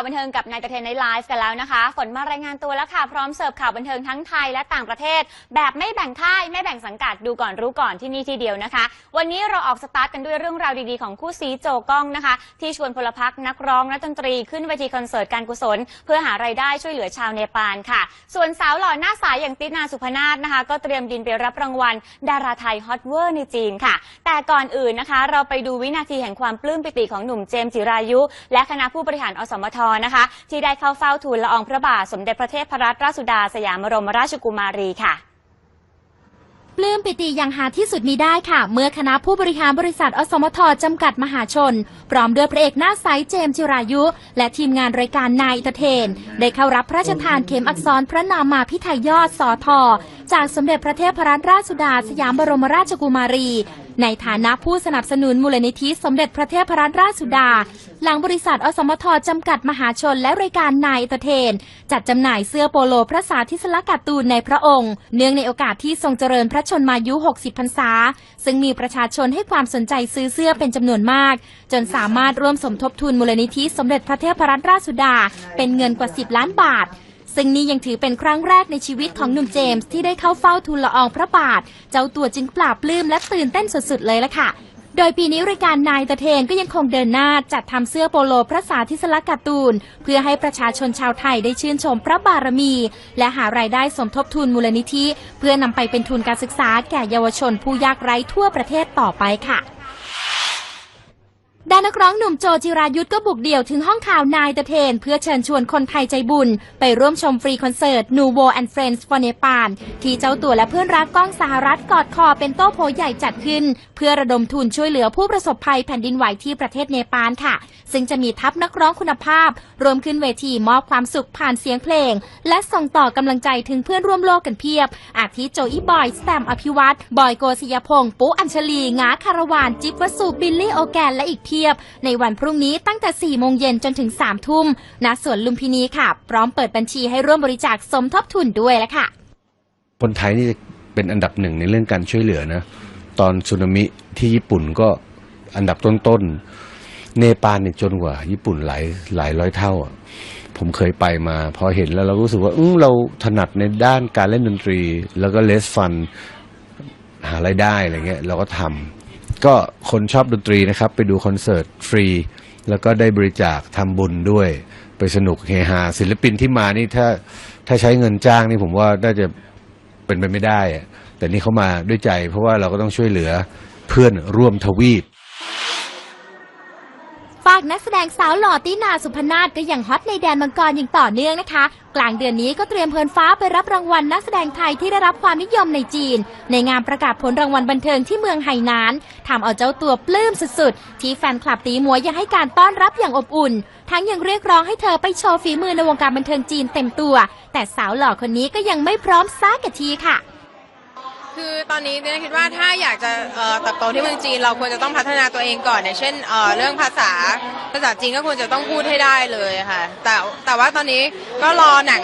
าวบันเทิงกับนายตะเทนในไลฟ์กันแล้วนะคะ ฝนมารายงานตัวแล้วค่ะ พร้อมเสิร์ฟข่าวบันเทิงทั้งไทยและต่างประเทศ แบบไม่แบ่งค่ายไม่แบ่งสังกัดดูก่อนรู้ก่อนที่นี่ที่เดียวนะคะ วันนี้เราออกสตาร์ทกันด้วยเรื่องราวดีๆของคู่ซีโจก้องนะคะ ที่ชวนพลพรรคนักร้องนักดนตรีขึ้นเวทีคอนเสิร์ตการกุศล เพื่อหารายได้ช่วยเหลือชาวเนปาลค่ะ ส่วนสาวหล่อหน้าสายอย่างตินาสุพนาศนะคะ ก็เตรียมบินไปรับรางวัล ดาราไทยฮอตเวอร์ในจีนค่ะ แต่ก่อนอื่นนะคะ เราไปดูวินาทีแห่งความปลื้มปิติของหนุ่มเจมส์จิรายุ และคณะผู้บริหารอสมทนะคะ ที่ได้เข้าเฝ้าทูลละอองพระบาทสมเด็จพระเทพรัตนราชสุดาสยามบรมราชกุมารีค่ะปลื้มปิติอย่างหาที่สุดมีได้ค่ะ เมื่อคณะผู้บริหารบริษัทอสมทจำกัดมหาชน พร้อมด้วยพระเอกหน้าใสเจมส์จิรายุ และทีมงานรายการนายตะเทน ได้เข้ารับพระราชทานเข็มอักษรพระนามาพิไทยยอดสอทอจากสมเด็จพระเทพรัตนราชสุดาสยามบรมราชกุมารี ในฐานะผู้สนับสนุนมูลนิธิสมเด็จพระเทพรัตนราชสุดา หลังบริษัทอสมทจำกัดมหาชนและรายการนายเตเทน จัดจำหน่ายเสื้อโปโลพระสาธิสลักการ์ตูนในพระองค์ เนื่องในโอกาสที่ทรงเจริญพระชนมายุ 60 พรรษา ซึ่งมีประชาชนให้ความสนใจซื้อเสื้อเป็นจำนวนมาก จนสามารถร่วมสมทบทุนมูลนิธิสมเด็จพระเทพรัตนราชสุดา เป็นเงินกว่า 10 ล้านบาท ซึ่งนี่ยังถือเป็นครั้งแรกในชีวิตของหนุ่มเจมส์ที่ได้เข้าเฝ้าทูลละอองพระบาท เจ้าตัวจึงปลาบปลื้มและตื่นเต้นสุดๆเลยละค่ะ โดยปีนี้รายการนายตะเทนก็ยังคงเดินหน้าจัดทำเสื้อโปโลพระสาธิสลักการ์ตูน เพื่อให้ประชาชนชาวไทยได้ชื่นชมพระบารมี และหารายได้สมทบทุนมูลนิธิ เพื่อนำไปเป็นทุนการศึกษาแก่เยาวชนผู้ยากไร้ทั่วประเทศต่อไปค่ะ ด้านนักร้องหนุ่มโจจิรายุทธก็บุกเดี่ยวถึงห้องข่าวนายตะเทน เพื่อเชิญชวนคนไทยใจบุญ ไปร่วมชมฟรีคอนเสิร์ต Nuvo and Friends for Nepal ที่เจ้าตัวและเพื่อนรักก้องสหรัฐกอดคอเป็นโต๊ะโพใหญ่จัดขึ้น เพื่อระดมทุนช่วยเหลือผู้ประสบภัยแผ่นดินไหวที่ประเทศเนปาลค่ะ ซึ่งจะมีทัพนักร้องคุณภาพ รวมขึ้นเวทีมอบความสุขผ่านเสียงเพลง และส่งต่อกำลังใจถึงเพื่อนร่วมโลกกันเพียบ อาทิโจอี้บอยสแตมอภิวัตบอยโกศิยพงษ์ปุ๊อัญชลีงาคารวานจิ๊บวสุบิลลี่โอแกนและอีกพียบ ในวันพรุ่งนี้ตั้งแต่ 4 โมงเย็นจนถึง 3 ทุ่มณสวนลุมพินีค่ะ พร้อมเปิดบัญชีให้ร่วมบริจาคสมทบทุนด้วยแล้วค่ะ คนไทยนี่จะเป็นอันดับหนึ่งในเรื่องการช่วยเหลือนะ ตอนสึนามิที่ญี่ปุ่นก็อันดับต้นๆ เนปาลเนี่ยจนกว่า ญี่ปุ่นหลายหลายร้อยเท่าอะผมเคยไปมา พอเห็นแล้วเราก็รู้สึกว่าอืมเราถนัดในด้านการเล่นดนตรี แล้วก็เลสฟัน หารายได้อะไรเงี้ยเราก็ทำ ก็คนชอบดนตรีนะครับ ไปดูคอนเสิร์ตฟรี แล้วก็ได้บริจาคทำบุญด้วย ไปสนุกเฮฮาศิลปินที่มานี่ถ้าถ้าใช้เงินจ้างนี่ผมว่าน่าจะเป็นไปไม่ได้อะแต่นี่เขามาด้วยใจเพราะว่าเราก็ต้องช่วยเหลือเพื่อนร่วมทวีปากนักแสดงสาวหล่อตินาสุพนาศก็ยังฮอตในแดนมังกรอย่างต่อเนื่องนะคะ กลางเดือนนี้ก็เตรียมเพลินฟ้าไปรับรางวัลนักแสดงไทยที่ได้รับความนิยมในจีน ในงานประกาศผลรางวัลบันเทิงที่เมืองไหหนานทำเอาเจ้าตัวปลื้มสุดๆ ที่แฟนคลับตีมัวยังให้การต้อนรับอย่างอบอุ่น ทั้งยังเรียกร้องให้เธอไปโชว์ฝีมือในวงการบันเทิงจีนเต็มตัว แต่สาวหล่อคนนี้ก็ยังไม่พร้อมซักกะทีค่ะ คือตอนนี้เนคิดว่าถ้าอยากจะเติบโตที่เมืองจีน เราควรจะต้องพัฒนาตัวเองก่อนอย่างเช่นเเรื่องภาษาภาษาจีนก็ควรจะต้องพูดให้ได้เลยค่ะ แต่แต่ว่าตอนนี้ก็รอหนัง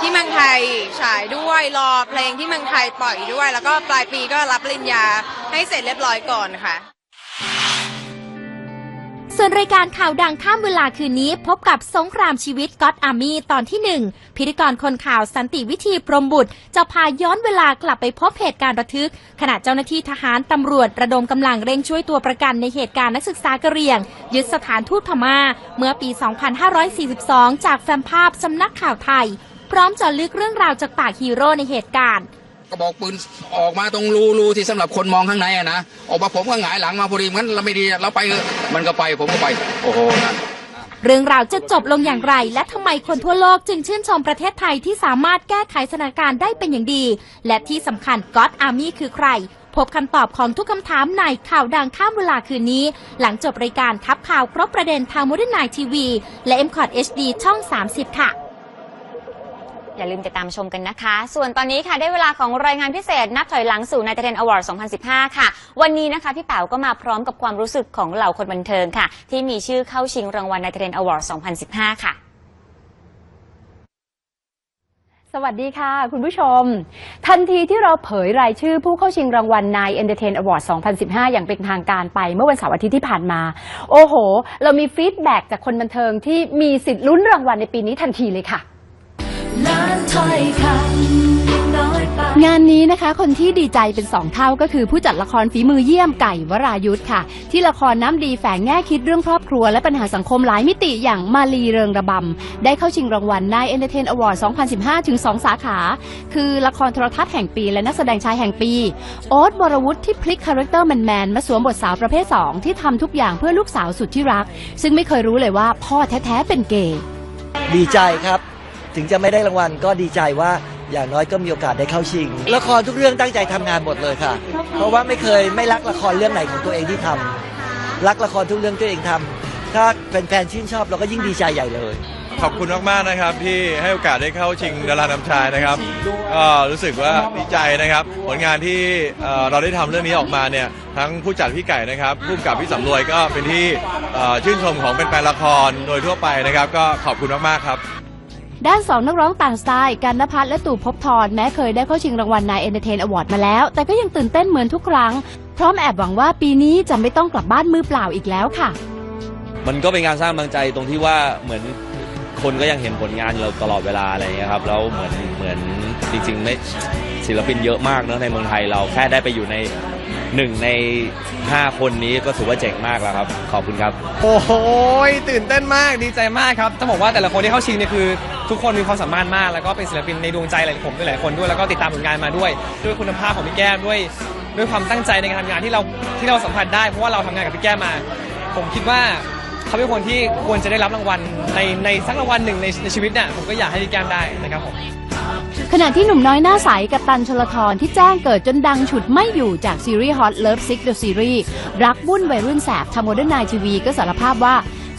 ที่เมืองไทยฉายด้วยรอเพลงที่เมืองไทยปล่อยด้วย แล้วก็ปลายปีก็รับปริญญาให้เสร็จเรียบร้อยก่อนค่ะ ส่วนรายการข่าวดังข้ามเวลาคืนนี้พบกับสงครามชีวิตก็อตอาร์มี่ตอนที่ 1 พิธีกรคนข่าวสันติวิธีพรหมบุตร จะพาย้อนเวลากลับไปพบเหตุการณ์ระทึก ขณะเจ้าหน้าที่ทหารตำรวจระดมกำลังเร่งช่วยตัวประกันในเหตุการณ์นักศึกษากะเหรี่ยง ยึดสถานทูตพม่า เมื่อปี 2542 จากแฟ้มภาพสำนักข่าวไทย พร้อมจะลึกเรื่องราวจากปากฮีโร่ในเหตุการณ์ กระบอกปืนออกมาตรงรูรูที่สำหรับคนมองข้างในอะนะออกมาผมก็หงายหลังมาพอดีงั้นเราไม่ดีเราไปมันก็ไปผมก็ไป โอ้โหนั่นเรื่องราวจะจบลงอย่างไร และทำไมคนทั่วโลกจึงชื่นชมประเทศไทยที่สามารถแก้ไขสถานการณ์ได้เป็นอย่างดี และที่สำคัญก็อดอาร์มี่คือใคร พบคำตอบของทุกคำถามในข่าวดังข้ามเวลาคืนนี้ หลังจบรายการทับข่าวครบประเด็นทางมูดนายทีวี และ m c o t HD ช่อง 30 ค่ะ อย่าลืมติดตามชมกันนะคะ ส่วนตอนนี้ค่ะได้เวลาของรายงานพิเศษนับถอยหลังสู่นายเทนอวอร์ด2015 ค่ะ วันนี้นะคะพี่เป๋าก็มาพร้อมกับความรู้สึกของเหล่าคนบันเทิงค่ะ ที่มีชื่อเข้าชิงรางวัลนายเทนอวอร์ด2015 ค่ะสวัสดีค่ะ คุณผู้ชม ทันทีที่เราเผยรายชื่อผู้เข้าชิงรางวัลนาย Entertain Award 2015 อย่างเป็นทางการไปเมื่อวันเสาร์อาทิตย์ที่ผ่านมา โอ้โห เรามีฟีดแบ็กจากคนบันเทิงที่มีสิทธิ์ลุ้นรางวัลในปีนี้ทันทีเลยค่ะ งานนี้นะคะ คนที่ดีใจเป็นสองเท่าก็คือผู้จัดละครฝีมือเยี่ยมไก่วรายุทธ์ค่ะ ที่ละครน้ำดีแฝงแง่คิดเรื่องครอบครัวและปัญหาสังคมหลายมิติอย่างมาลีเริงระบำ ได้เข้าชิงรางวัลนาย Entertain Award 2015 ถึง 2 สาขา คือละครโทรทัศน์แห่งปีและนักแสดงชายแห่งปี โอ๊ตบรวุฒิที่พลิกคาแรคเตอร์แมนๆมาสวมบทสาวประเภท 2 ที่ทำทุกอย่างเพื่อลูกสาวสุดที่รัก ซึ่งไม่เคยรู้เลยว่าพ่อแท้ๆเป็นเกย์ ดีใจครับ ถึงจะไม่ได้รางวัลก็ดีใจว่าอย่างน้อยก็มีโอกาสได้เข้าชิง ละครทุกเรื่องตั้งใจทำงานหมดเลยค่ะ เพราะว่าไม่เคยไม่รักละครเรื่องไหนของตัวเองที่ทำรักละครทุกเรื่องตัวเองทำถ้าแฟนๆชื่นชอบเราก็ยิ่งดีใจใหญ่เลย ขอบคุณมากๆนะครับที่ให้โอกาสได้เข้าชิงดารานำชายนะครับก็รู้สึกว่าดีใจนะครับ ผลงานที่เราได้ทำเรื่องนี้ออกมาเนี่ยทั้งผู้จัดพี่ไก่นะครับผู้กำกับพี่สำรวยก็เป็นที่ชื่นชมของเป็นแฟนๆละครโดยทั่วไปนะครับ ก็ขอบคุณมากๆครับ ด้านสองนักร้องต่างสไตล์กันนภัทรและตู่ภพบทรแม้เคยได้เข้าชิงรางวัลนาย Entertain Award มาแล้ว แต่ก็ยังตื่นเต้นเหมือนทุกครั้ง พร้อมแอบหวังว่าปีนี้จะไม่ต้องกลับบ้านมือเปล่าอีกแล้วค่ะ มันก็เป็นการสร้างกำลังใจตรงที่ว่าเหมือนคนก็ยังเห็นผลงานเราตลอดเวลาอะไรอย่างเงี้ยครับแล้วเหมือนเหมือนจริงๆไม่ศิลปินเยอะมากเนอะในเมืองไทยเราแค่ได้ไปอยู่ใน หนึ่งในห้าคนนี้ก็ถือว่าเจ๋งมากแล้วครับ ขอบคุณครับ โอ้โหตื่นเต้นมากดีใจมากครับต้องบอกว่าแต่ละคนที่เข้าชิงเนี่ยคือ ทุกคนมีความสามารถมาก แล้วก็เป็นศิลปินในดวงใจหลายผมด้วยหลายคนด้วยแล้วก็ติดตามผลงานมาด้วย ด้วยคุณภาพของพี่แก้มด้วย ด้วยความตั้งใจในการทำงานที่เราที่เราสัมผัสได้เพราะว่าเราทำงานกับพี่แก้มมา ผมคิดว่าเขาเป็นคนที่ควรจะได้รับรางวัลในในสักรางวัลหนึ่งในในชีวิตเนี่ยผมก็อยากให้พี่แก้มได้นะครับผม ขณะที่หนุ่มน้อยหน้าใสกับตันชลทรที่แจ้งเกิดจนดังฉุดไม่อยู่จากซีรีส์ Hot Love Sick the Series รักวุ่นวัยรุ่นแสบทำโมเดิร์นไนทีวีก็สารภาพว่า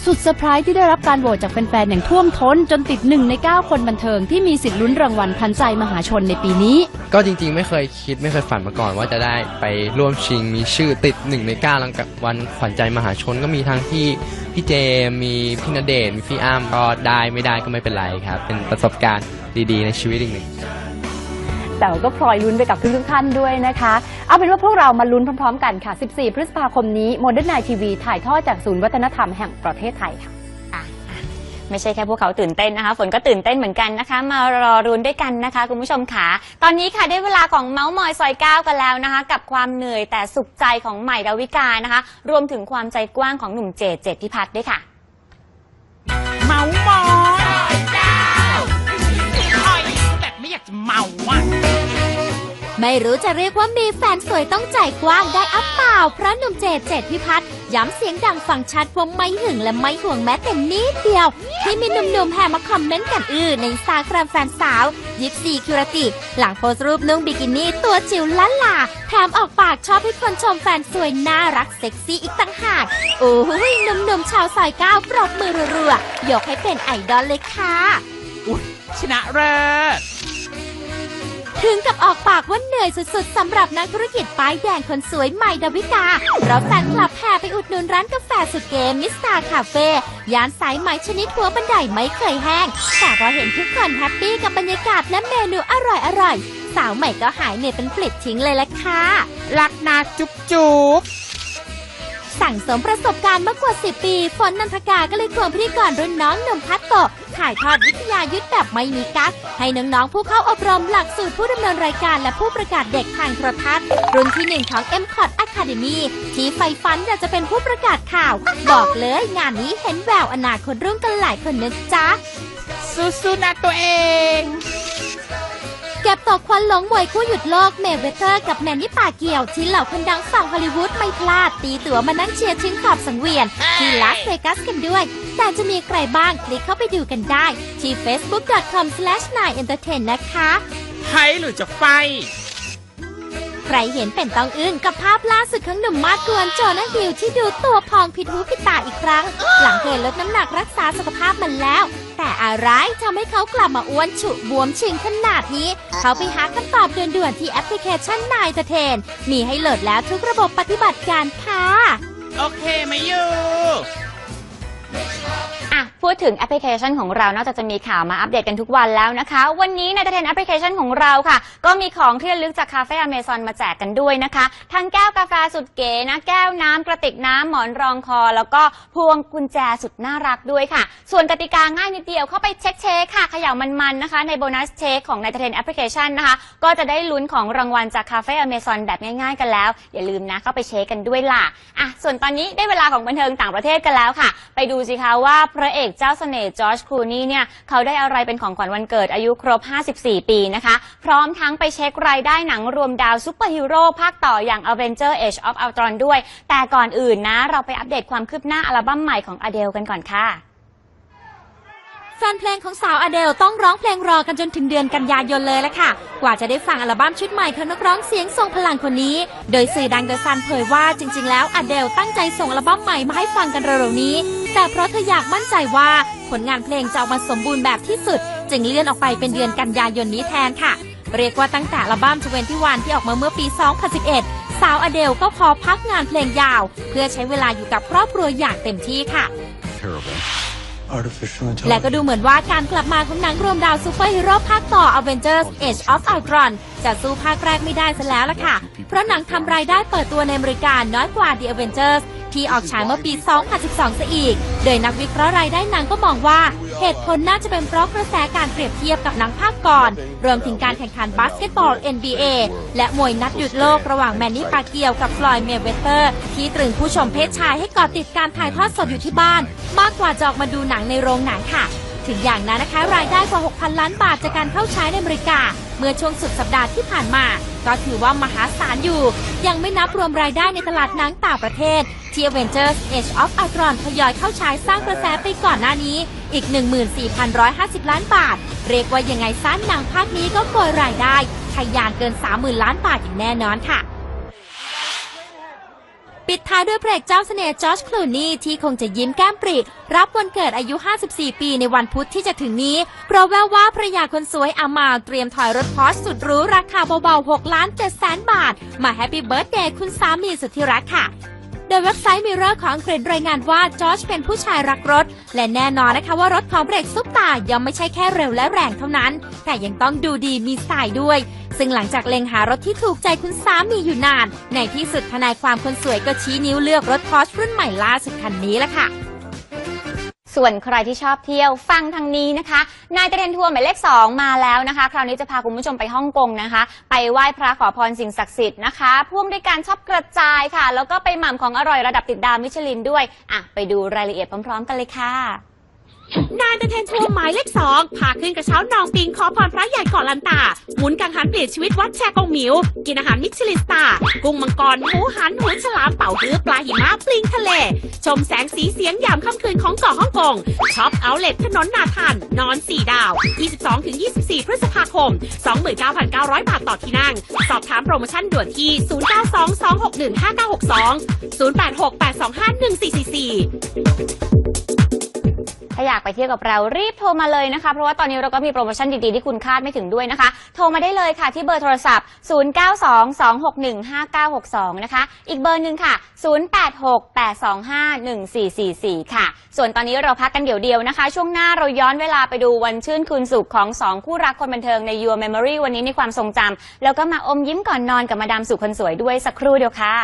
สุดเซอร์ไพรส์ที่ได้รับการโหวตจากแฟนๆ อย่างท่วมท้น จนติดหนึ่งใน 9 คนบันเทิงที่มีสิทธิ์ลุ้นรางวัลพันใจมหาชนในปีนี้ ก็จริงๆ ไม่เคยคิดไม่เคยฝันมาก่อนว่าจะได้ไปร่วมชิงมีชื่อติดหนึ่งในเก้ารางวัลขวัญใจมหาชนก็มีทั้งที่พี่เจมมีพี่ณเดชน์มีพี่อ้ำก็ได้ไม่ได้ก็ไม่เป็นไรครับ เป็นประสบการณ์ ดีๆ ในชีวิตอีกหนึ่ง แต่ก็พลอยลุ้นไปกับทุกๆท่านด้วยนะคะ เอาเป็นว่าพวกเรามาลุ้นพร้อมๆกันค่ะ 14 พฤษภาคมนี้โมเดิร์นไนทีวีถ่ายทอดจากศูนย์วัฒนธรรมแห่งประเทศไทยค่ะ ไม่ใช่แค่พวกเขาตื่นเต้นนะคะ ฝนก็ตื่นเต้นเหมือนกันนะคะ มารอรุนด้วยกันนะคะ คุณผู้ชมค่ะ ตอนนี้ค่ะได้เวลาของเมาส์มอยซอยก้าวกันแล้วนะคะ กับความเหนื่อยแต่สุขใจของใหม่ดาวิกานะคะ รวมถึงความใจกว้างของหนุ่มเจดเจดพิพัฒน์ด้วยค่ะ เมามอย เมาอะไม่รู้จะเรียกว่ามีแฟนสวยต้องใจกว้างได้อัปเปล่า เพราะหนุ่มเจดเจดพิพัฒน์ย้ำเสียงดังฟังชัดว่าไม่หึงและไม่ห่วงแม้แต่นิดเดียว ที่มีหนุ่มๆแห่มาคอมเมนต์กันอื้อในอินสตาแกรมแฟนสาว ยิปซีคิวรติ หลังโพสต์รูปนุ่งบิกินี่ตัวจิ๋วล้านลาแถมออกปากชอบให้คนชมแฟนสวยน่ารักเซ็กซี่อีกต่างหาก โอ้ยหนุ่มๆชาวซอยเก้าปรบมือรัวๆยกให้เป็นไอดอลเลยค่ะชนะเลิศ ถึงกับออกปากว่าเหนื่อยสุดๆสำหรับนักธุรกิจป้ายแดงคนสวยใหม่ดาวิกาเพราะแฟนคลับแห่ไปอุดหนุนร้านกาแฟสุดเกมมิสตาคาเฟ่ยานสายไหมชนิดหัวบันไดไม่เคยแห้ง แต่พอเห็นทุกคนแฮปปี้กับบรรยากาศและเมนูอร่อยๆสาวใหม่ก็หายเหนื่อยเป็นปลิดทิ้งเลยละค่ะรักนาจุ๊บจุ๊บ สั่งสมประสบการณ์มากกว่า 10 ปี ฝนนันทกาก็เลยควงพิธีกรรุ่นน้องหนุ่มพัตโตะถ่ายทอดวิทยายุทธแบบไม่มีกักให้น้องๆผู้เข้าอบรมหลักสูตรผู้ดำเนินรายการและผู้ประกาศเด็กทางโทรทัศน์ รุ่นที่หนึ่งของ m c o t Academy ที่ใฝ่ฝันอยากจะเป็นผู้ประกาศข่าว บอกเลยงานนี้เห็นแววอนาคตรุ่งกันหลายคนนะจ๊ะสู้ๆนะตัวเอง เก็บตกควันหลงมวยคู่หยุดโลกเมเวเตอร์กับแมนนี่ปาเกียวที่เหล่าคนดังฝั่งฮอลลีวูดไม่พลาดตีตั๋วมานั่งเชียร์ชิงขอบสังเวียน ที่ลาสเวกัสกันด้วย แต่จะมีใครบ้างคลิกเข้าไปดูกันได้ ที่ facebook.com/9entertain นะคะไทยหรือจะไฟใค รเห็นเป็นต้องอึ้งกับภาพล่าสุดของหนุ่มมาดกวนโจนาฮิลที่ดูตัวพองผิดหูผิดตาอีกครั้ง หลังเคยลดน้ำหนักรักษาสุขภาพมันแล้ว แต่อะไรทำให้เขากลับมาอ้วนฉุบวมชิงขนาดนี้ เขาไปหาคำตอบด่วนๆที่แอปพลิเคชันนายเทน มีให้โหลดแล้วทุกระบบปฏิบัติการค่ะ โอเคไหมยู อะพูดถึงแอปพลิเคชันของเรานอกจากจะมีข่าวมาอัปเดตกันทุกวันแล้วนะคะ วันนี้ในเทนแอปพลิเคชันของเราค่ะ ก็มีของที่ระลึกจากคาเฟ่อเมซอนมาแจกกันด้วยนะคะ ทั้งแก้วกาแฟสุดเก๋นะ แก้วน้ำกระติกน้ำหมอนรองคอ แล้วก็พวงกุญแจสุดน่ารักด้วยค่ะ ส่วนกติกาง่ายนิดเดียวเข้าไปเช็คเช็คค่ะเขย่ามันๆนะคะ ในโบนัสเช็คของในเทนแอปพลิเคชันนะคะ ก็จะได้ลุ้นของรางวัลจากคาเฟ่อเมซอนแบบง่ายๆกันแล้ว อย่าลืมนะเข้าไปเช็คกันด้วยล่ะอะส่วนตอนนี้ได้เวลาของบันเทิงต่างประเทศกันแล้วค่ะ ไปดูสิคะว่าพระเอกเจ้าเสน่ห์จอร์จครูนี่เนี่ยเขาได้อะไรเป็นของขวัญวันเกิดอายุครบ 54 ปีนะคะ พร้อมทั้งไปเช็ครายได้หนังรวมดาวซูเปอร์ฮีโร่ภาคต่ออย่าง Avenger Age of Ultron ด้วย แต่ก่อนอื่นนะ เราไปอัปเดตความคืบหน้าอัลบั้มใหม่ของอเดลกันก่อนค่ะแฟนเพลงของสาวอเดลต้องร้องเพลงรอกันจนถึงเดือนกันยายนเลยละค่ะ กว่าจะได้ฟังอัลบั้มชุดใหม่ของนักร้องเสียงทรงพลังคนนี้ โดยสื่อดังเดอะซันเผยว่าจริง ๆ แล้วอเดลตั้งใจส่งอัลบั้มใหม่มาให้ฟังกันเร็วๆนี้ แต่เพราะเธออยากมั่นใจว่าผลงานเพลงจะออกมาสมบูรณ์แบบที่สุด จึงเลื่อนออกไปเป็นเดือนกันยายนนี้แทนค่ะ เรียกว่าตั้งแต่อัลบั้ม21ที่ออกมาเมื่อปี 2011 สาวอเดลก็ขอพักงานเพลงยาว เพื่อใช้เวลาอยู่กับครอบครัวอย่างเต็มที่ค่ะ และก็ดูเหมือนว่าการกลับมาของหนังรวมดาวซูเปอร์ฮีโร่ภาคต่อ Avengers Age of Ultron จะสู้ภาคแรกไม่ได้ซะแล้วล่ะค่ะ เพราะหนังทำรายได้เปิดตัวในอเมริกาน้อยกว่า The Avengers ที่ออกฉายเมื่อปี 2012 ซะอีก โดยนักวิเคราะห์รายได้หนังก็มองว่า เหตุผลน่าจะเป็นเพราะกระแสการเปรียบเทียบกับหนังภาคก่อน รวมถึงการแข่งขันบาสเกตบอล NBA และมวยนัดหยุดโลกระหว่างแมนนี่ปาเกียวกับฟลอยด์เมเวเตอร์ ที่ตรึงผู้ชมเพศชายให้เกาะติดการถ่ายทอดสดอยู่ที่บ้าน มากกว่าจะออกมาดูหนังในโรงหนังค่ะ ถึงอย่างนั้นนะคะรายได้กว่า 6,000 ล้านบาทจากการเข้าใช้ในอเมริกา เมื่อช่วงสุดสัปดาห์ที่ผ่านมา ก็ถือว่ามหาศาลอยู่ ยังไม่นับรวมรายได้ในตลาดหนังต่างประเทศ ที่ Avengers Age of Ultron ทยอยเข้าฉายสร้างกระแสไปก่อนหน้านี้อีก 14,150 ล้านบาท เรียกว่ายังไงซ้นหนังภาคนี้ก็โกยรายได้ทะยานเกิน 30,000 ล้านบาทอย่างแน่นอนค่ะ ปิดท้ายด้วยพระเอกเจ้าเสน่ห์จอชคลูนี่ที่คงจะยิ้มแก้มปริรับวันเกิดอายุ 54 ปีในวันพุธที่จะถึงนี้ เพราะแววว่าภรรยาคนสวยอามาเตรียมถอยรถพอร์ชสุดหรูราคาเบาๆ6ล้าน7แสนบาท มาแฮปปี้เบิร์ดเดย์คุณสามีสุดที่รักค่ะ โดยเว็บไซต์มิเรอร์ของอังกฤษรายงานว่าจอร์จเป็นผู้ชายรักรถ และแน่นอนนะคะว่ารถของเบรกซุปตาย่อมไม่ใช่แค่เร็วและแรงเท่านั้น แต่ยังต้องดูดีมีสไตล์ด้วย ซึ่งหลังจากเล็งหารถที่ถูกใจคุณสามีอยู่นาน ในที่สุดทนายความคนสวยก็ชี้นิ้วเลือกรถพอร์ชรุ่นใหม่ล่าสุดคันนี้ละค่ะ ส่วนใครที่ชอบเที่ยวฟังทางนี้นะคะ นายเตรนทัวร์หมายเลข2มาแล้วนะคะ คราวนี้จะพาคุณผู้ชมไปฮ่องกงนะคะ ไปไหว้พระขอพรสิ่งศักดิ์สิทธิ์นะคะพ่วงด้วยการชอบกระจายค่ะ แล้วก็ไปหม่ำของอร่อยระดับติดดาวมิชลินด้วยอะไปดูรายละเอียดพร้อมๆ กันเลยค่ะ นายเตเทนทัวร์หมายเลขสองพาขึ้นกระเช้านองปิงขอพรพระใหญ่เกาะลันตา หมุนกังหันเปลี่ยนชีวิตวัดแชกงหมิว กินอาหารมิชลินสตาร์กุ้งมังกรหมูหันหนฉลามเป่าฮื้อปลาหิมะปลิงทะเล ชมแสงสีเสียงยามค่ำคืนของเกาะฮ่องกงช็อปเอาเล็ตถนนนาทัน นอน 4 ดาว 22-24 พฤษภาคม 29,900 บาทต่อที่นั่ง สอบถามโปรโมชั่นด่วนที่ 0922615962 0868251444าอยากไปเที่ยวกับเรารีบโทรมาเลยนะคะ เพราะว่าตอนนี้เราก็มีโปรโมชั่นดีๆ ที่คุณคาดไม่ถึงด้วยนะคะ โทรมาได้เลยค่ะที่เบอร์โทรศัพท์ 0922615962 นะคะ อีกเบอร์หนึ่งค่ะ 0868251444 ค่ะ ส่วนตอนนี้เราพักกันเดี๋ยวเดียวนะคะ ช่วงหน้าเราย้อนเวลาไปดูวันชื่นคืนสุขของสองคู่รักคนบันเทิงใน Your Memory วันนี้ในความทรงจำแล้วก็มาอมยิ้มก่อนนอนกับมาดามสุขคนสวยด้วยสักครู่เดียวค่ะ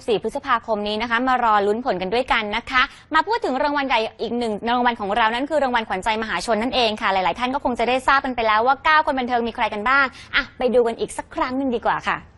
14 พฤษภาคมนี้นะคะ มารอลุ้นผลกันด้วยกันนะคะ มาพูดถึงรางวัลใหญ่อีกหนึ่งรางวัลของเรานั่นคือรางวัลขวัญใจมหาชนนั่นเองค่ะ หลาย ๆ ท่านก็คงจะได้ทราบกันไปแล้วว่า 9 คนบันเทิงมีใครกันบ้างอะไปดูกันอีกสักครั้งหนึ่งดีกว่าค่ะ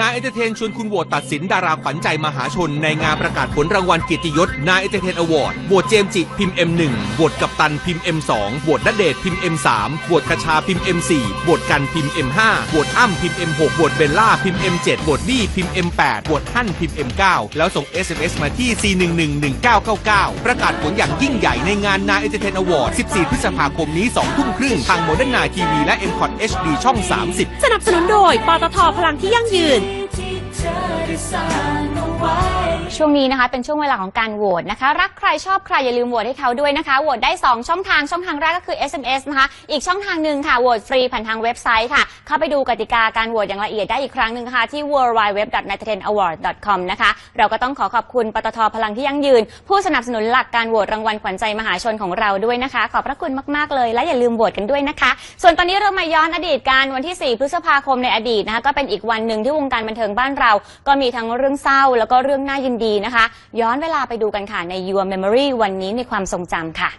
นายเอเจเทนชวนคุณโหวตตัดสินดาราขวัญใจมหาชน ในงานประกาศผลรางวัลเกียรติยศนายเอเจเทนอวอร์ดโหวตเจมจิพิมพ์ M1 โหวตกัปตันพิมพ์ M2 โหวตณเดชพิมพ์ M3 โหวตคชาพิมพ์ M4 โหวตกันพิมพ์ M5 โหวตอ้ำพิมพ์ M6 โหวตเบลล่าพิมพ์ M7 โหวตบี้พิมพ์ M8 โหวตฮั่นพิมพ์ M9 แล้วส่ง SMS มาที่ 4111999 ประกาศผลอย่างยิ่งใหญ่ในงานนายเอเจเทนอวอร์ด14 พฤษภาคมนี้2ทุ่มครึ่งทางโมเดิร์นไนทีวีและ m c o t HD ช่อง 30 สนับสนุนโดยปตทพลังที่ยั่งยืน Mighty ช่วงนี้นะคะเป็นช่วงเวลาของการโหวตนะคะ รักใครชอบใครอย่าลืมโหวตให้เขาด้วยนะคะโหวตได้ 2 ช่องทางช่องทางแรกก็คือ SMS นะคะอีกช่องทางหนึ่งค่ะโหวตฟรีผ่านทางเว็บไซต์ค่ะ เข้าไปดูกติกาการโหวตอย่างละเอียดได้อีกครั้งหนึ่งนะคะที่ w w w n i t e n a w a r d c o m นะคะเราก็ต้องขอขอบคุณปตทพลังที่ยั่งยืน ผู้สนับสนุนหลักการโหวตรางวัลขวัญใจมหาชนของเราด้วยนะคะ ขอบพระคุณมากๆเลย และอย่าลืมโหวตกันด้วยนะคะ ส่วนตอนนี้เรามาย้อนอดีตกันวันที่ 4 พฤษภาคมในอดีตนะคะก็เป็นอีกวันหนึ่งที่วงการบันเทิงบ้านเราก็มีทั้งเรื่องเศร้าแล้วก็เรื่องน่ายินดีนะคะ ย้อนเวลาไปดูกันค่ะใน Your Memory วันนี้ในความทรงจำค่ะ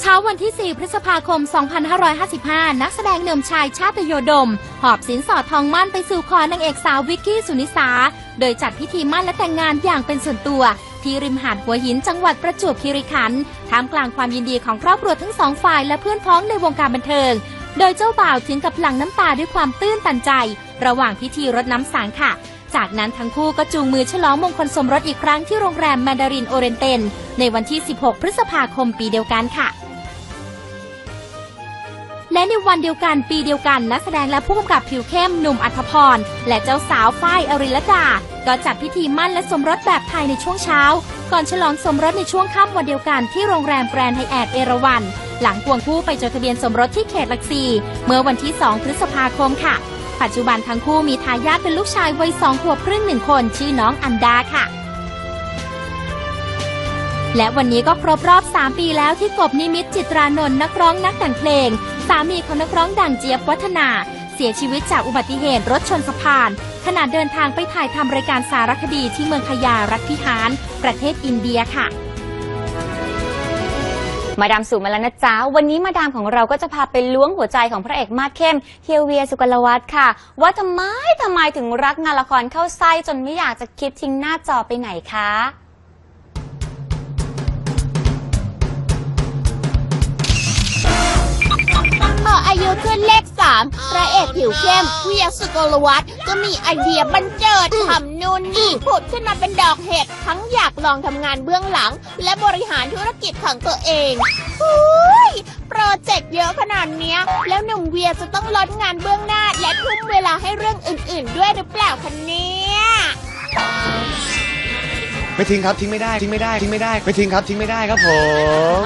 เช้าวันที่ 4 พฤษภาคม 2555 นักแสดงหนุ่มชายชาติโยดม หอบสินสอดทองมั่นไปสู่ขอนางเอกสาววิกกี้สุนิสา โดยจัดพิธีมั่นและแต่งงานอย่างเป็นส่วนตัว ที่ริมหาดหัวหินจังหวัดประจวบคีรีขันธ์ท่ามกลางความยินดีของครอบครัวทั้งสองฝ่ายและเพื่อนพ้องในวงการบันเทิง โดยเจ้าบ่าวถึงกับหลั่งน้ำตาด้วยความตื้นตันใจ ระหว่างพิธีรดน้ำสังค่ะ จากนั้นทั้งคู่ก็จูงมือฉลองมงคลสมรสอีกครั้งที่โรงแรมแมนดารินโอเรนเตนในวันที่ 16 พฤษภาคมปีเดียวกันค่ะ และในวันเดียวกันปีเดียวกันนักแสดงและผู้กำกับผิวเข้มหนุ่มอัธพร และเจ้าสาวฝ้ายอริลดา ก็จัดพิธีมั่นและสมรสแบบไทยในช่วงเช้า ก่อนฉลองสมรสในช่วงค่ำวันเดียวกันที่โรงแรมแกรนด์ไฮแอทเอราวัน หลังควงคู่ไปจดทะเบียนสมรสที่เขตหลักสี่เมื่อวันที่ 2 พฤษภาคมค่ะ ปัจจุบันทั้งคู่มีทายาทเป็นลูกชายวัยสองขวบครึ่งหนึ่งคน ชื่อน้องอันดาค่ะและวันนี้ก็ครบรอบ 3 ปีแล้วที่กบนิมิตจิตรานนท์นักร้องนักแต่งเพลง สามีของนักร้องดังเจี๊ยบวัฒนา เสียชีวิตจากอุบัติเหตุรถชนสะพาน ขณะเดินทางไปถ่ายทำรายการสารคดีที่เมืองพยารัฐพิหาร ประเทศอินเดียค่ะมาดามสู่มาแล้วนะจ๊ะ วันนี้มาดามของเราก็จะพาไปล้วงหัวใจของพระเอกมาสเข้มเฮียเวียสุกลวัฒน์ค่ะ ว่าทำไมทำไมถึงรักงานละครเข้าไส้จนไม่อยากจะคิดทิ้งหน้าจอไปไหนคะ อายุขึ้นเลขสามพระเอกผิวเข้มเวียสุกลวัฒน์ก็มีไอเดียบันเจิดทำนู่นนี่ผุดขึ้นมาเป็นดอกเห็ดทั้งอยากลองทำงานเบื้องหลัง และบริหารธุรกิจของตัวเองอุ้ยโปรเจกต์เยอะขนาดเนี้ย แล้วหนุ่มเวียจะต้องลดงานเบื้องหน้า และทุ่มเวลาให้เรื่องอื่น ๆ ด้วยหรือเปล่าคะเนี่ยไม่ทิ้งครับทิ้งไม่ได้ทิ้งไม่ได้ทิ้งไม่ได้ไม่ทิ้งครับทิ้งไม่ได้ครับผม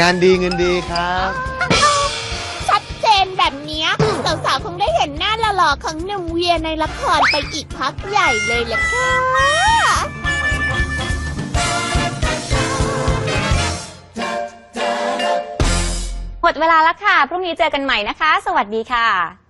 งานดีเงินดีครับ นี้สาวๆคงได้เห็นหน้าหล่อๆของหนุ่มเวียในละครไปอีกพักใหญ่เลยแหละค่ะหมดเวลาแล้วค่ะ พรุ่งนี้เจอกันใหม่นะคะ สวัสดีค่ะ